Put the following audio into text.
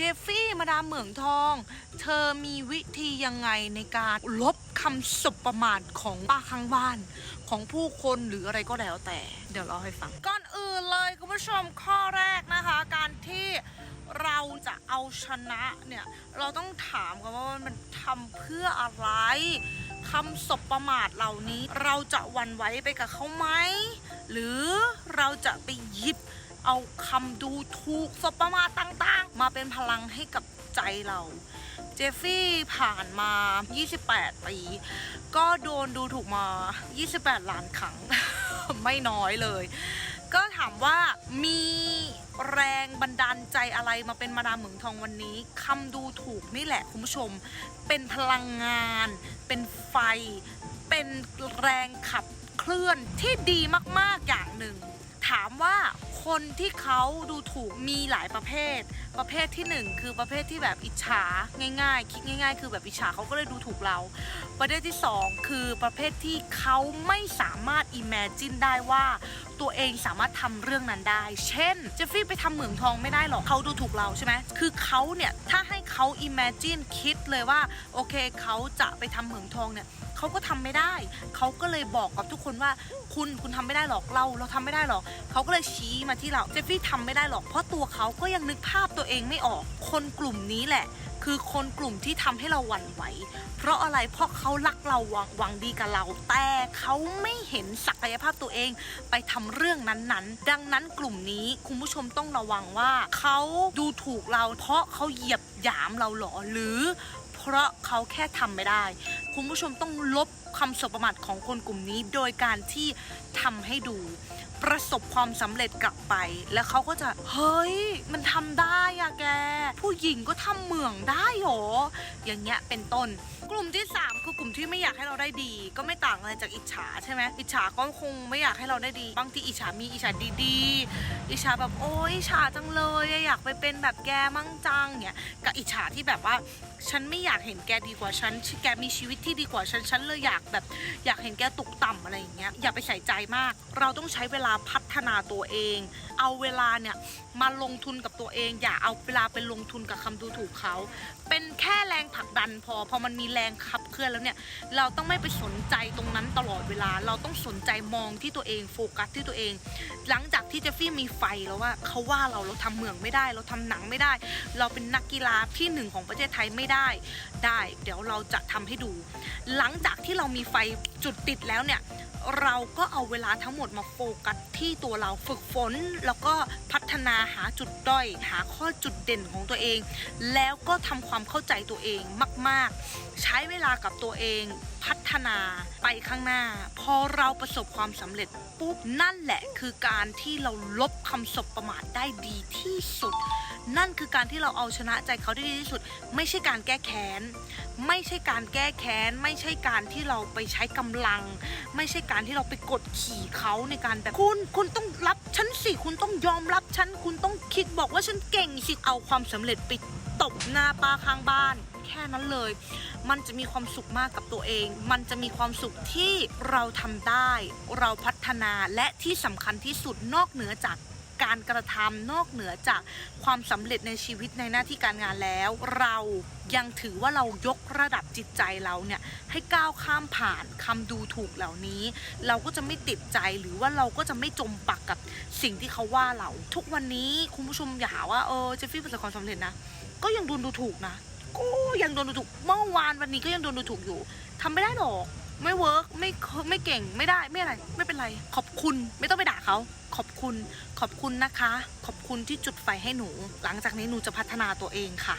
เจฟฟี่มาดามเหมืองทอง เธอมีวิธียังไงในการลบคำสบประมาทของป้าข้างบ้านของผู้คนหรืออะไรก็แล้วแต่ เดี๋ยวเราให้ฟัง ก่อนอื่นเลยคุณผู้ชมข้อแรกนะคะ การที่เราจะเอาชนะเนี่ย เราต้องถามกันว่ามันทำเพื่ออะไรคำสบประมาทเหล่านี้ เราจะวันไหวไปกับเขาไหม หรือเราจะไปยิบ เอาคำดูถูกสบประมาทต่างๆ มาเป็นพลังให้กับใจเรา เจฟฟี่ผ่านมา 28 ปี ก็โดนดูถูกมา 28 ล้านครั้ง ไม่น้อยเลย ก็ถามว่ามีแรงบันดาลใจอะไรมาเป็นมาดามเหมืองทองวันนี้คำดูถูกนี่แหละคุณผู้ชม เป็นพลังงาน เป็นไฟ เป็นแรงขับเคลื่อนที่ดีมากๆอย่างหนึ่ง ถามว่าคนที่เขาดูถูกมีหลายประเภท ประเภทที่หนึ่งคือประเภทที่แบบอิจฉาง่ายๆ คิดง่าย ๆ คือแบบอิจฉาเขาก็เลยดูถูกเรา ประเภทที่สองคือประเภทที่เขาไม่สามารถ imagine ได้ว่าตัวเองสามารถทำเรื่องนั้นได้ เช่นเจฟฟี่ไปทำเหมืองทองไม่ได้หรอกเขาดูถูกเราใช่ไหมคือเขาเนี่ย ถ้าให้เขา imagine คิดเลยว่า โอเคเขาจะไปทำเหมืองทองเนี่ย เขาก็ทำไม่ได้ เขาก็เลยบอกกับทุกคนว่าคุณคุณทำไม่ได้หรอกเรา เราทำไม่ได้หรอกเขาก็เลยชี้มาที่เราเจฟฟี่ทำไม่ได้หรอกเพราะตัวเขาก็ยังนึกภาพตัวเองไม่ออก คนกลุ่มนี้แหละ คือคนกลุ่มที่ทำให้เราหวั่นไหว เพราะอะไรเพราะเขารักเราหวังดีกับเรา แต่เขาไม่เห็นศักยภาพตัวเอง ไปทำเรื่องนั้นๆ ดังนั้นกลุ่มนี้คุณผู้ชมต้องระวังว่าเขาดูถูกเรา เพราะเขาเหยียบหยามเราหรอหรือเพราะเขาแค่ทำไม่ได้ คุณผู้ชมต้องลบคำสบประมาทของคนกลุ่มนี้ โดยการที่ทำให้ดู ประสบความสำเร็จกลับไป แล้วเขาก็จะเฮ้ย มันทำได้อะแก ผู้หญิงก็ทำเหมืองได้หรออย่างเงี้ยเป็นต้น กลุ่มที่ 3 คือกลุ่มที่ไม่อยากให้เราได้ดี ก็ไม่ต่างอะไรจากอิจฉาใช่ไหมอิจฉาก็คงไม่อยากให้เราได้ดี บางทีอิจฉามีอิจฉาดีๆ อิจฉาแบบโอ้ยอิจฉาจังเลยอยากไปเป็นแบบแกมั่งจังเนี่ยกับอิจฉาที่แบบว่าฉันไม่อยากเห็นแกดีกว่าฉัน แกมีชีวิตที่ดีกว่าฉัน ฉันเลยอยากแบบอยากเห็นแกตกต่ำอะไรอย่างเงี้ย อย่าไปใส่ใจมาก เราต้องใช้เวลาพัฒนาตัวเอง เอาเวลาเนี่ยมาลงทุนกับตัวเอง อย่าเอาเวลาไปลงทุนกับคำดูถูกเขา เป็นแค่แรงผลักดันพอ พอมันมีแรงขับเคลื่อนแล้วเนี่ย เราต้องไม่ไปสนใจตรงนั้นตลอดเวลา เราต้องสนใจมองที่ตัวเองโฟกัสที่ตัวเอง หลังจากที่เจฟฟี่มีไฟแล้วว่าเขาว่าเราเราทำเหมืองไม่ได้ เราทำหนังไม่ได้ เราเป็นนักกีฬาที่หนึ่งของประเทศไทยไม่ได้ ได้ เดี๋ยวเราจะทำให้ดู หลังจากที่เรามีไฟจุดติดแล้วเนี่ย เราก็เอาเวลาทั้งหมดมาโฟกัสที่ตัวเราฝึกฝน แล้วก็พัฒนาหาจุดด้อย หาข้อจุดเด่นของตัวเอง แล้วก็ทำความเข้าใจตัวเองมาก ๆ ใช้เวลากับตัวเองพัฒนาไปข้างหน้า พอเราประสบความสำเร็จปุ๊บนั่นแหละคือการที่เราลบคำสบประมาทได้ดีที่สุด นั่นคือการที่เราเอาชนะใจเขาได้ดีที่สุด ไม่ใช่การแก้แค้น ไม่ใช่การแก้แค้น ไม่ใช่การที่เราไปใช้กำลัง ไม่ใช่การที่เราไปกดขี่เขาในการแบบคุณคุณต้องรับฉันสิคุณต้องยอมรับฉันคุณต้องคิดบอกว่าฉันเก่งสิเอาความสำเร็จไปตบหน้าป้าข้างบ้าน แค่นั้นเลย มันจะมีความสุขมากกับตัวเอง มันจะมีความสุขที่เราทำได้ เราพัฒนาและที่สำคัญที่สุดนอกเหนือจาก การกระทำนอกเหนือจากความสำเร็จในชีวิตในหน้าที่การงานแล้ว เรายังถือว่าเรายกระดับจิตใจเราเนี่ยให้ก้าวข้ามผ่านคำดูถูกเหล่านี้ เราก็จะไม่ติดใจหรือว่าเราก็จะไม่จมปักกับสิ่งที่เขาว่าเรา ทุกวันนี้คุณผู้ชมอย่าหาว่าเออเจฟฟี่ประสบความสำเร็จนะ ก็ยังโดนดูถูกนะก็ยังโดนดูถูกเมื่อวานวันนี้ก็ยังโดนดูถูกอยู่ทำไม่ได้หรอกไม่เวิร์กไม่ไม่เก่งไม่ได้ไม่อะไร ไม่เป็นไร ขอบคุณไม่ต้องไปด่าเขา ขอบคุณ ขอบคุณนะคะ ขอบคุณที่จุดไฟให้หนู หลังจากนี้หนูจะพัฒนาตัวเองค่ะ